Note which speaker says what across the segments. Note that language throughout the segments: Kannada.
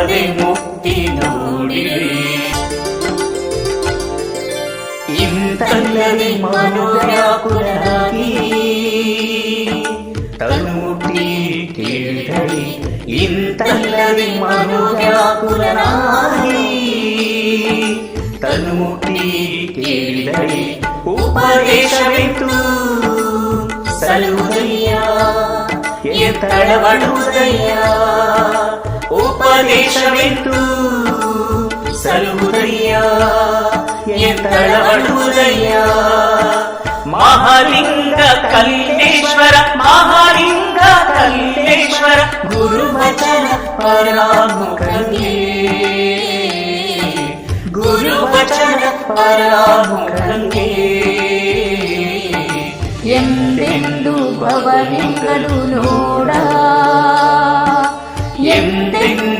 Speaker 1: ಅದೇ ಮುಕ್ತಿ ನೋಡಿರಿ ಇಂತಲ್ಲದೆ ಮನೋವ್ಯಾಕುಲರಾಗಿ ತನ್ನುಟಿ ಕೇಳಿದಳಿ ಇಂತಲ್ಲದೆ ಮನೋವ್ಯಾಕುಲನಾಗಿ ತನ್ನುಟಿ ಕೇಳಿದಳಿ ಉಪದೇಶವಿತ್ತು ಸಲುದಯ್ಯ ಎತ್ತಳವಡುವುದಯ್ಯ ಉಪದೇಶವಿತ್ತು ಸಲುದಯ್ಯ ಎತ್ತಳವಡುವುದಯ್ಯ ಮಹಾಲಿಂಗ ಕಲ್ಲೇಶ್ವರ ಮಹಾಲಿಂಗ ಕಲ್ಲೇಶ್ವರ ಗುರುವಚನ ಪರಾಮುಖಂಗೆ ಗುರುವಚನ ಪರಾಮುಖಂಗೆ
Speaker 2: ಎಂದೆಂದು ಭವಲಿಂಗಲು ನೋಡ
Speaker 1: ಎಂದೆಂದು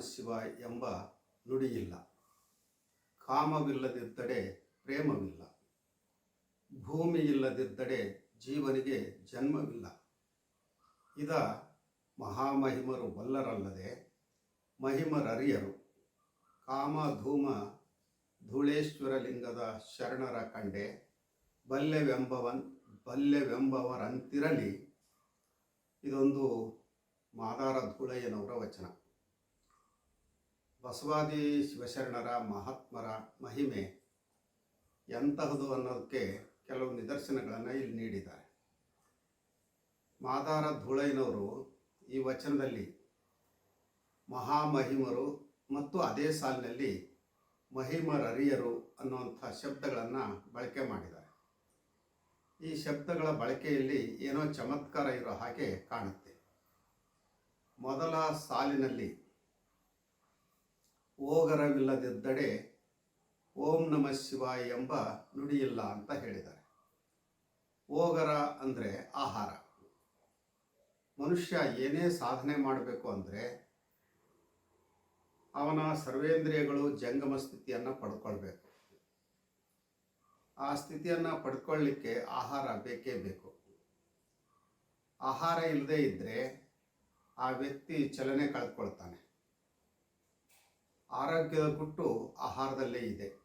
Speaker 3: ಶಿವಾಯ್ ಎಂಬ ನುಡಿಯಿಲ್ಲ. ಕಾಮವಿಲ್ಲದಿದ್ದರೆ ಪ್ರೇಮವಿಲ್ಲ. ಭೂಮಿ ಇಲ್ಲದಿದ್ದಡೆ ಜೀವನಿಗೆ ಜನ್ಮವಿಲ್ಲ. ಇದ ಮಹಾಮಹಿಮರು ಬಲ್ಲರಲ್ಲದೆ ಮಹಿಮರರಿಯರು. ಕಾಮ ಧೂಮ ಧೂಳೇಶ್ವರ ಲಿಂಗದ ಶರಣರ ಕಂಡೆ ಬಲ್ಯವೆಂಬವನ್ ಬಲ್ಯವೆಂಬವರಂತಿರಲಿ ಇದೊಂದು ಮಾದಾರ ಧೂಳಯ್ಯನವರ ವಚನ. ಬಸವಾದಿ ಶಿವಶರಣರ ಮಹಾತ್ಮರ ಮಹಿಮೆ ಎಂತಹದು ಅನ್ನೋದಕ್ಕೆ ಕೆಲವು ನಿದರ್ಶನಗಳನ್ನು ಇಲ್ಲಿ ನೀಡಿದ್ದಾರೆ. ಮಾದಾರ ಧೂಳೈನವರು ಈ ವಚನದಲ್ಲಿ ಮಹಾಮಹಿಮರು ಮತ್ತು ಅದೇ ಸಾಲಿನಲ್ಲಿ ಮಹಿಮರರಿಯರು ಅನ್ನುವಂಥ ಶಬ್ದಗಳನ್ನು ಬಳಕೆ ಮಾಡಿದ್ದಾರೆ. ಈ ಶಬ್ದಗಳ ಬಳಕೆಯಲ್ಲಿ ಏನೋ ಚಮತ್ಕಾರ ಇರೋ ಹಾಗೆ ಕಾಣುತ್ತೆ. ಮೊದಲ ಸಾಲಿನಲ್ಲಿ ಓಗರವಿಲ್ಲದಿದ್ದಡೆ ಓಂ ನಮ ಶಿವಾಯ ಎಂಬ ನುಡಿಯಿಲ್ಲ ಅಂತ ಹೇಳಿದ್ದಾರೆ. ಓಗರ ಅಂದರೆ ಆಹಾರ. ಮನುಷ್ಯ ಏನೇ ಸಾಧನೆ ಮಾಡಬೇಕು ಅಂದರೆ ಅವನ ಸರ್ವೇಂದ್ರಿಯಗಳು ಜಂಗಮ ಸ್ಥಿತಿಯನ್ನು ಪಡ್ಕೊಳ್ಬೇಕು. ಆ ಸ್ಥಿತಿಯನ್ನು ಪಡ್ಕೊಳ್ಳಿಕ್ಕೆ ಆಹಾರ ಬೇಕೇ ಬೇಕು. ಆಹಾರ ಇಲ್ಲದೇ ಇದ್ದರೆ ಆ ವ್ಯಕ್ತಿ ಚಲನೆ ಕಳೆದುಕೊಳ್ತಾನೆ ಆರೋಗ್ಯದ ಗುಟ್ಟು ಆಹಾರದಲ್ಲೇ ಇದೆ.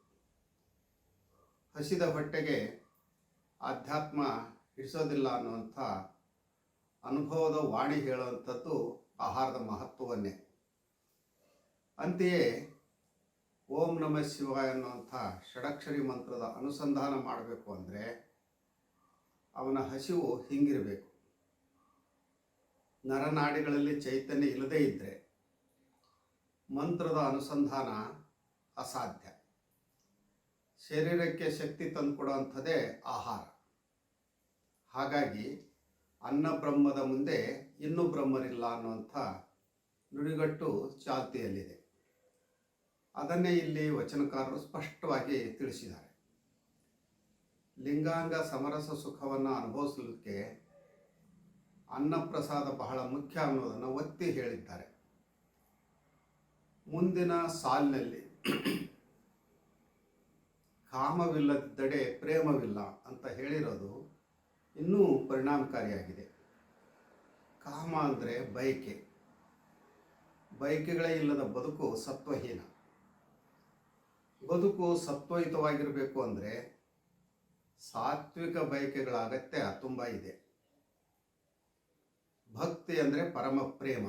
Speaker 3: ಹಸಿದ ಹೊಟ್ಟೆಗೆ ಆಧ್ಯಾತ್ಮ ಹಿಡಿಸೋದಿಲ್ಲ ಅನ್ನುವಂಥ ಅನುಭವದ ವಾಣಿ ಹೇಳುವಂಥದ್ದು ಆಹಾರದ ಮಹತ್ವವನ್ನೇ. ಅಂತೆಯೇ ಓಂ ನಮ ಶಿವಾಯ ಅನ್ನುವಂಥ ಷಡಕ್ಷರಿ ಮಂತ್ರದ ಅನುಸಂಧಾನ ಮಾಡಬೇಕು ಅಂದರೆ ಅವನ ಹಸಿವು ಹಿಂಗಿರಬೇಕು. ನರನಾಡಿಗಳಲ್ಲಿ ಚೈತನ್ಯ ಇಲ್ಲದೇ ಇದ್ದರೆ ಮಂತ್ರದ ಅನುಸಂಧಾನ ಅಸಾಧ್ಯ. ಶರೀರಕ್ಕೆ ಶಕ್ತಿ ತಂದುಕೊಡುವಂಥದ್ದೇ ಆಹಾರ. ಹಾಗಾಗಿ ಅನ್ನ ಬ್ರಹ್ಮದ ಮುಂದೆ ಇನ್ನೂ ಬ್ರಹ್ಮರಿಲ್ಲ ಅನ್ನುವಂಥ ನುಡಿಗಟ್ಟು ಚಾಲ್ತಿಯಲ್ಲಿದೆ. ಅದನ್ನೇ ಇಲ್ಲಿ ವಚನಕಾರರು ಸ್ಪಷ್ಟವಾಗಿ ತಿಳಿಸಿದ್ದಾರೆ. ಲಿಂಗಾಂಗ ಸಮರಸ ಸುಖವನ್ನು ಅನುಭವಿಸಲಿಕ್ಕೆ ಅನ್ನಪ್ರಸಾದ ಬಹಳ ಮುಖ್ಯ ಅನ್ನೋದನ್ನು ಒತ್ತಿ ಹೇಳಿದ್ದಾರೆ. ಮುಂದಿನ ಸಾಲಿನಲ್ಲಿ ಕಾಮವಿಲ್ಲದಿದ್ದಡೆ ಪ್ರೇಮವಿಲ್ಲ ಅಂತ ಹೇಳಿರೋದು ಇನ್ನೂ ಪರಿಣಾಮಕಾರಿಯಾಗಿದೆ. ಕಾಮ ಅಂದರೆ ಬಯಕೆ. ಬಯಕೆಗಳೇ ಇಲ್ಲದ ಬದುಕು ಸತ್ವಹೀನ. ಬದುಕು ಸತ್ವಯುತವಾಗಿರಬೇಕು ಅಂದರೆ ಸಾತ್ವಿಕ ಬಯಕೆಗಳ ಅಗತ್ಯ ತುಂಬ ಇದೆ. ಭಕ್ತಿ ಅಂದರೆ ಪರಮ ಪ್ರೇಮ.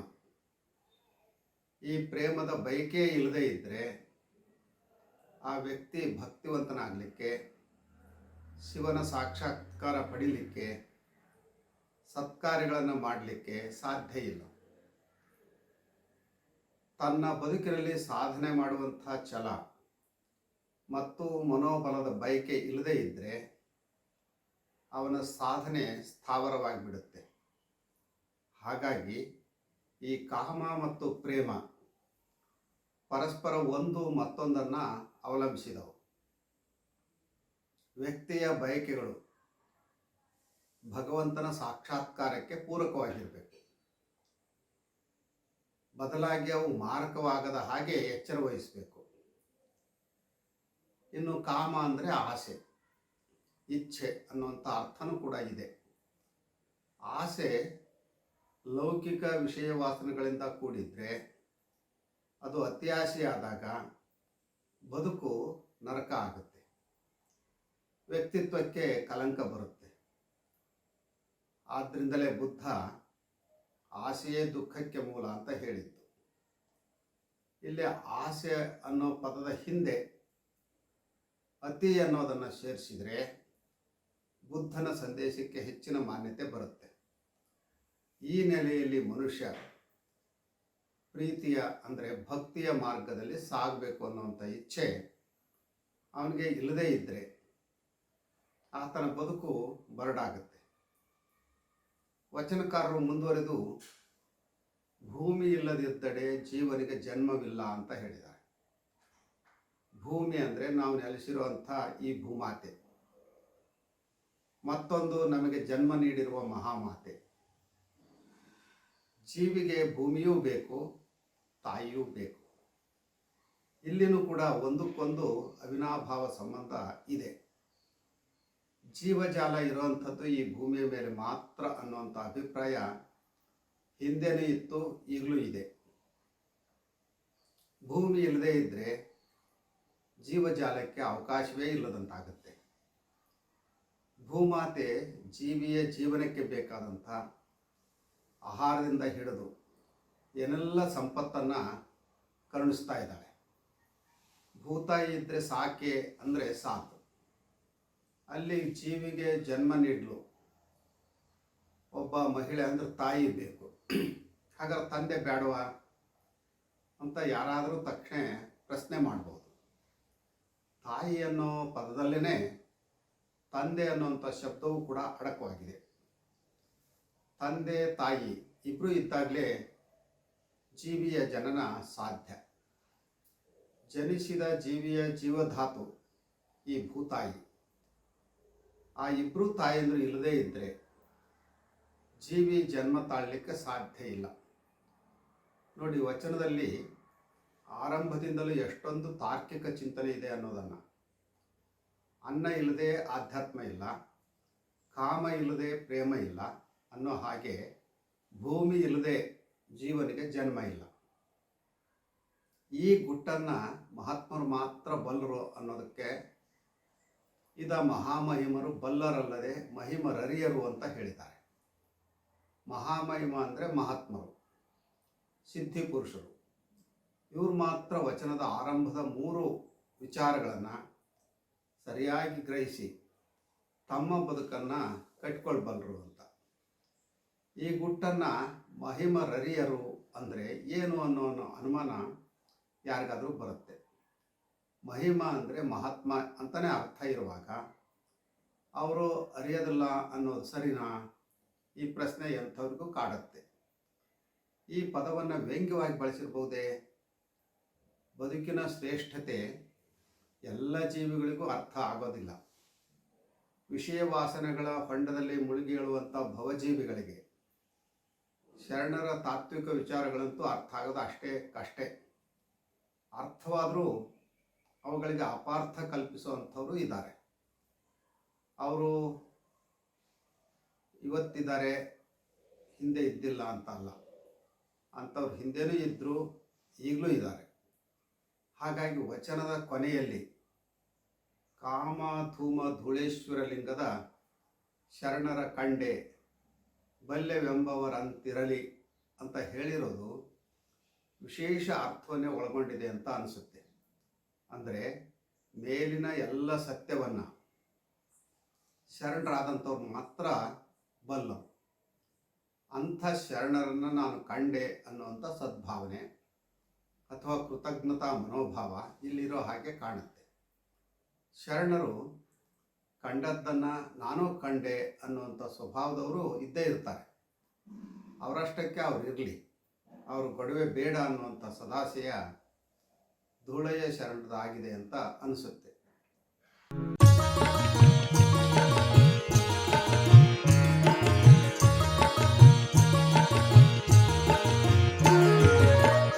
Speaker 3: ಈ ಪ್ರೇಮದ ಬಯಕೆ ಇಲ್ಲದೇ ಇದ್ದರೆ ಆ ವ್ಯಕ್ತಿ ಭಕ್ತಿವಂತನಾಗಲಿಕ್ಕೆ, ಶಿವನ ಸಾಕ್ಷಾತ್ಕಾರ ಪಡೀಲಿಕ್ಕೆ, ಸತ್ಕಾರ್ಯಗಳನ್ನು ಮಾಡಲಿಕ್ಕೆ ಸಾಧ್ಯ ಇಲ್ಲ. ತನ್ನ ಬದುಕಿನಲ್ಲಿ ಸಾಧನೆ ಮಾಡುವಂಥ ಛಲ ಮತ್ತು ಮನೋಬಲದ ಬಯಕೆ ಇಲ್ಲದೇ ಇದ್ದರೆ ಅವನ ಸಾಧನೆ ಸ್ಥಾವರವಾಗಿಬಿಡುತ್ತೆ. ಹಾಗಾಗಿ ಈ ಕಾಮ ಮತ್ತು ಪ್ರೇಮ ಪರಸ್ಪರ ಒಂದು ಮತ್ತೊಂದನ್ನು ಅವಲಂಬಿಸಿದವು. ವ್ಯಕ್ತಿಯ ಬಯಕೆಗಳು ಭಗವಂತನ ಸಾಕ್ಷಾತ್ಕಾರಕ್ಕೆ ಪೂರಕವಾಗಿರಬೇಕು. ಬದಲಾಗಿ ಅವು ಮಾರಕವಾಗದ ಹಾಗೆ ಎಚ್ಚರ ವಹಿಸಬೇಕು. ಇನ್ನು ಕಾಮ ಅಂದರೆ ಆಸೆ, ಇಚ್ಛೆ ಅನ್ನುವಂಥ ಅರ್ಥನೂ ಕೂಡ ಇದೆ. ಆಸೆ ಲೌಕಿಕ ವಿಷಯ ವಾಸನೆಗಳಿಂದ ಕೂಡಿದ್ರೆ ಅದು ಅತ್ಯಾಶೆಯಾದಾಗ ಬದುಕು ನರಕ ಆಗುತ್ತೆ. ವ್ಯಕ್ತಿತ್ವಕ್ಕೆ ಕಲಂಕ ಬರುತ್ತೆ. ಆದ್ದರಿಂದಲೇ ಬುದ್ಧ ಆಸೆಯೇ ದುಃಖಕ್ಕೆ ಮೂಲ ಅಂತ ಹೇಳಿದ್ದು. ಇಲ್ಲಿ ಆಸೆ ಅನ್ನೋ ಪದದ ಹಿಂದೆ ಅತಿ ಅನ್ನೋದನ್ನು ಸೇರಿಸಿದರೆ ಬುದ್ಧನ ಸಂದೇಶಕ್ಕೆ ಹೆಚ್ಚಿನ ಮಾನ್ಯತೆ ಬರುತ್ತೆ. ಈ ನೆಲೆಯಲ್ಲಿ ಮನುಷ್ಯ ಪ್ರೀತಿಯ ಅಂದರೆ ಭಕ್ತಿಯ ಮಾರ್ಗದಲ್ಲಿ ಸಾಗಬೇಕು ಅನ್ನುವಂಥ ಇಚ್ಛೆ ಅವನಿಗೆ ಇಲ್ಲದೇ ಇದ್ದರೆ ಆತನ ಬದುಕು ಬರಡಾಗುತ್ತೆ. ವಚನಕಾರರು ಮುಂದುವರೆದು ಭೂಮಿ ಇಲ್ಲದಿದ್ದಡೆ ಜೀವನಿಗೆ ಜನ್ಮವಿಲ್ಲ ಅಂತ ಹೇಳಿದ್ದಾರೆ. ಭೂಮಿ ಅಂದರೆ ನಾವು ನೆಲೆಸಿರುವಂಥ ಈ ಭೂಮಾತೆ. ಮತ್ತೊಂದು ನಮಗೆ ಜನ್ಮ ನೀಡಿರುವ ಮಹಾಮಾತೆ. ಜೀವಿಗೆ ಭೂಮಿಯೂ ಬೇಕು ತಾಯಿಯೂ ಬೇಕು. ಇಲ್ಲಿನೂ ಕೂಡ ಒಂದಕ್ಕೊಂದು ಅವಿನಾಭಾವ ಸಂಬಂಧ ಇದೆ. ಜೀವಜಾಲ ಇರುವಂಥದ್ದು ಈ ಭೂಮಿಯ ಮೇಲೆ ಮಾತ್ರ ಅನ್ನುವಂಥ ಅಭಿಪ್ರಾಯ ಹಿಂದೆನೂ ಇತ್ತು, ಈಗಲೂ ಇದೆ. ಭೂಮಿ ಇಲ್ಲದೇ ಇದ್ದರೆ ಜೀವಜಾಲಕ್ಕೆ ಅವಕಾಶವೇ ಇಲ್ಲದಂತಾಗುತ್ತೆ. ಭೂಮಾತೆ ಜೀವಿಯ ಜೀವನಕ್ಕೆ ಬೇಕಾದಂಥ ಆಹಾರದಿಂದ ಹಿಡಿದು ಏನೆಲ್ಲ ಸಂಪತ್ತನ್ನು ಕರುಣಿಸ್ತಾ ಇದ್ದಾಳೆ. ಭೂತಾಯಿ ಇದ್ದರೆ ಸಾಕೆ ಅಂದರೆ ಸಾಕು. ಅಲ್ಲಿ ಜೀವಿಗೆ ಜನ್ಮ ನೀಡಲು. ಒಬ್ಬ ಮಹಿಳೆ ಅಂದರೆ ತಾಯಿ ಬೇಕು. ಹಾಗಾದ್ರೆ ತಂದೆ ಬೇಡವಾ ಅಂತ ಯಾರಾದರೂ ತಕ್ಷಣ ಪ್ರಶ್ನೆ ಮಾಡ್ಬೋದು. ತಾಯಿ ಅನ್ನೋ ಪದದಲ್ಲೇ ತಂದೆ ಅನ್ನುವಂಥ ಶಬ್ದವೂ ಕೂಡ ಅಡಕವಾಗಿದೆ. ತಂದೆ ತಾಯಿ ಇಬ್ಬರು ಇದ್ದಾಗಲೇ ಜೀವಿಯ ಜನನ ಸಾಧ್ಯ. ಜನಿಸಿದ ಜೀವಿಯ ಜೀವಧಾತು ಈ ಭೂತಾಯಿ. ಆ ಇಬ್ಬರು ತಾಯಂದ್ರು ಇಲ್ಲದೇ ಇದ್ದರೆ ಜೀವಿ ಜನ್ಮ ತಾಳಲಿಕ್ಕೆ ಸಾಧ್ಯ ಇಲ್ಲ. ನೋಡಿ, ವಚನದಲ್ಲಿ ಆರಂಭದಿಂದಲೂ ಎಷ್ಟೊಂದು ತಾರ್ಕಿಕ ಚಿಂತನೆ ಇದೆ ಅನ್ನೋದನ್ನು. ಅನ್ನ ಇಲ್ಲದೆ ಆಧ್ಯಾತ್ಮ ಇಲ್ಲ, ಕಾಮ ಇಲ್ಲದೆ ಪ್ರೇಮ ಇಲ್ಲ ಅನ್ನೋ ಹಾಗೆ ಭೂಮಿ ಇಲ್ಲದೆ ಜೀವನಿಗೆ ಜನ್ಮ ಇಲ್ಲ. ಈ ಗುಟ್ಟನ್ನು ಮಹಾತ್ಮರು ಮಾತ್ರ ಬಲ್ಲರು ಅನ್ನೋದಕ್ಕೆ ಇದ ಮಹಾಮಹಿಮರು ಬಲ್ಲರಲ್ಲದೆ ಮಹಿಮರರಿಯರು ಅಂತ ಹೇಳಿದ್ದಾರೆ. ಮಹಾಮಹಿಮ ಅಂದರೆ ಮಹಾತ್ಮರು, ಸಿದ್ಧಿ ಪುರುಷರು. ಇವರು ಮಾತ್ರ ವಚನದ ಆರಂಭದ ಮೂರು ವಿಚಾರಗಳನ್ನು ಸರಿಯಾಗಿ ಗ್ರಹಿಸಿ ತಮ್ಮ ಬದುಕನ್ನು ಕಟ್ಕೊಳ್ಬಲ್ಲರು ಅಂತ. ಈ ಗುಟ್ಟನ್ನು ಮಹಿಮರರಿಯರು ಅಂದರೆ ಏನು ಅನ್ನೋ ಅನುಮಾನ ಯಾರಿಗಾದರೂ ಬರುತ್ತೆ. ಮಹಿಮ ಅಂದರೆ ಮಹಾತ್ಮ ಅಂತಲೇ ಅರ್ಥ ಇರುವಾಗ ಅವರು ಅರಿಯೋದಿಲ್ಲ ಅನ್ನೋದು ಸರಿನಾ? ಈ ಪ್ರಶ್ನೆ ಎಂಥವ್ರಿಗೂ ಕಾಡುತ್ತೆ. ಈ ಪದವನ್ನು ವ್ಯಂಗ್ಯವಾಗಿ ಬಳಸಿರ್ಬೋದೇ ಬದುಕಿನ ಶ್ರೇಷ್ಠತೆ ಎಲ್ಲ ಜೀವಿಗಳಿಗೂ ಅರ್ಥ ಆಗೋದಿಲ್ಲ. ವಿಷಯ ವಾಸನೆಗಳ ಹೊಂಡದಲ್ಲಿ ಮುಳುಗಿ ಹೇಳುವಂಥ ಭವಜೀವಿಗಳಿಗೆ ಶರಣರ ತಾತ್ವಿಕ ವಿಚಾರಗಳಂತೂ ಅರ್ಥ ಆಗೋದು ಅಷ್ಟೇ ಕಷ್ಟೇ. ಅರ್ಥವಾದರೂ ಅವುಗಳಿಗೆ ಅಪಾರ್ಥ ಕಲ್ಪಿಸುವಂಥವರು ಇದ್ದಾರೆ. ಅವರು ಇವತ್ತಿದ್ದಾರೆ, ಹಿಂದೆ ಇದ್ದಿಲ್ಲ ಅಂತ ಅಲ್ಲ. ಅಂಥವ್ರು ಹಿಂದೆನೂ ಇದ್ದರು ಈಗಲೂ ಇದ್ದಾರೆ. ಹಾಗಾಗಿ ವಚನದ ಕೊನೆಯಲ್ಲಿ ಕಾಮ ಧೂಮ ಧೂಳೇಶ್ವರ ಲಿಂಗದ ಶರಣರ ಕಂಡೆ ಬಲ್ಯವೆಂಬವರಂತಿರಲಿ ಅಂತ ಹೇಳಿರೋದು ವಿಶೇಷ ಅರ್ಥವನ್ನೇ ಒಳಗೊಂಡಿದೆ ಅಂತ ಅನಿಸುತ್ತೆ. ಅಂದರೆ ಮೇಲಿನ ಎಲ್ಲ ಸತ್ಯವನ್ನು ಶರಣರಾದಂಥವ್ರು ಮಾತ್ರ ಬಲ್ಲ. ಅಂಥ ಶರಣರನ್ನು ನಾನು ಕಂಡೆ ಅನ್ನುವಂಥ ಸದ್ಭಾವನೆ ಅಥವಾ ಕೃತಜ್ಞತಾ ಮನೋಭಾವ ಇಲ್ಲಿರೋ ಹಾಗೆ ಕಾಣುತ್ತೆ. ಶರಣರು ಕಂಡದ್ದನ್ನು ನಾನು ಕಂಡೆ ಅನ್ನುವಂಥ ಸ್ವಭಾವದವರು ಇದ್ದೇ ಇರ್ತಾರೆ. ಅವರಷ್ಟಕ್ಕೆ ಅವ್ರು ಇರಲಿ. ಅವರು ಗೊಡವೆ ಬೇಡ ಅನ್ನುವಂಥ ಸದಾಶಯ ಧೂಳೆಯ ಶರಣದಾಗಿದೆ ಅಂತ ಅನಿಸುತ್ತೆ.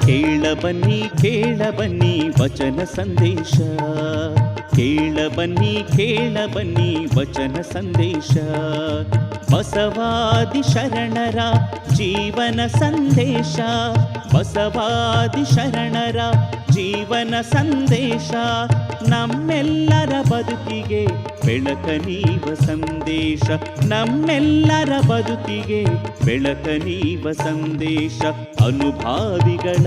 Speaker 1: ಕೇಳ ಬನ್ನಿ ಕೇಳ ಬನ್ನಿ ವಚನ ಸಂದೇಶ. ಕೇಳ ಬನ್ನಿ ಕೇಳ ಬನ್ನಿ ವಚನ ಸಂದೇಶ. ಬಸವಾದಿ ಶರಣರ ಜೀವನ ಸಂದೇಶ. ಬಸವಾದಿ ಶರಣರ ಜೀವನ ಸಂದೇಶ. ನಮ್ಮೆಲ್ಲರ ಬದುಕಿಗೆ ಬೆಳಕ ನೀವ ಸಂದೇಶ. ನಮ್ಮೆಲ್ಲರ ಬದುಕಿಗೆ ಬೆಳಕ ನೀವ ಸಂದೇಶ. ಅನುಭಾವಿಗಳ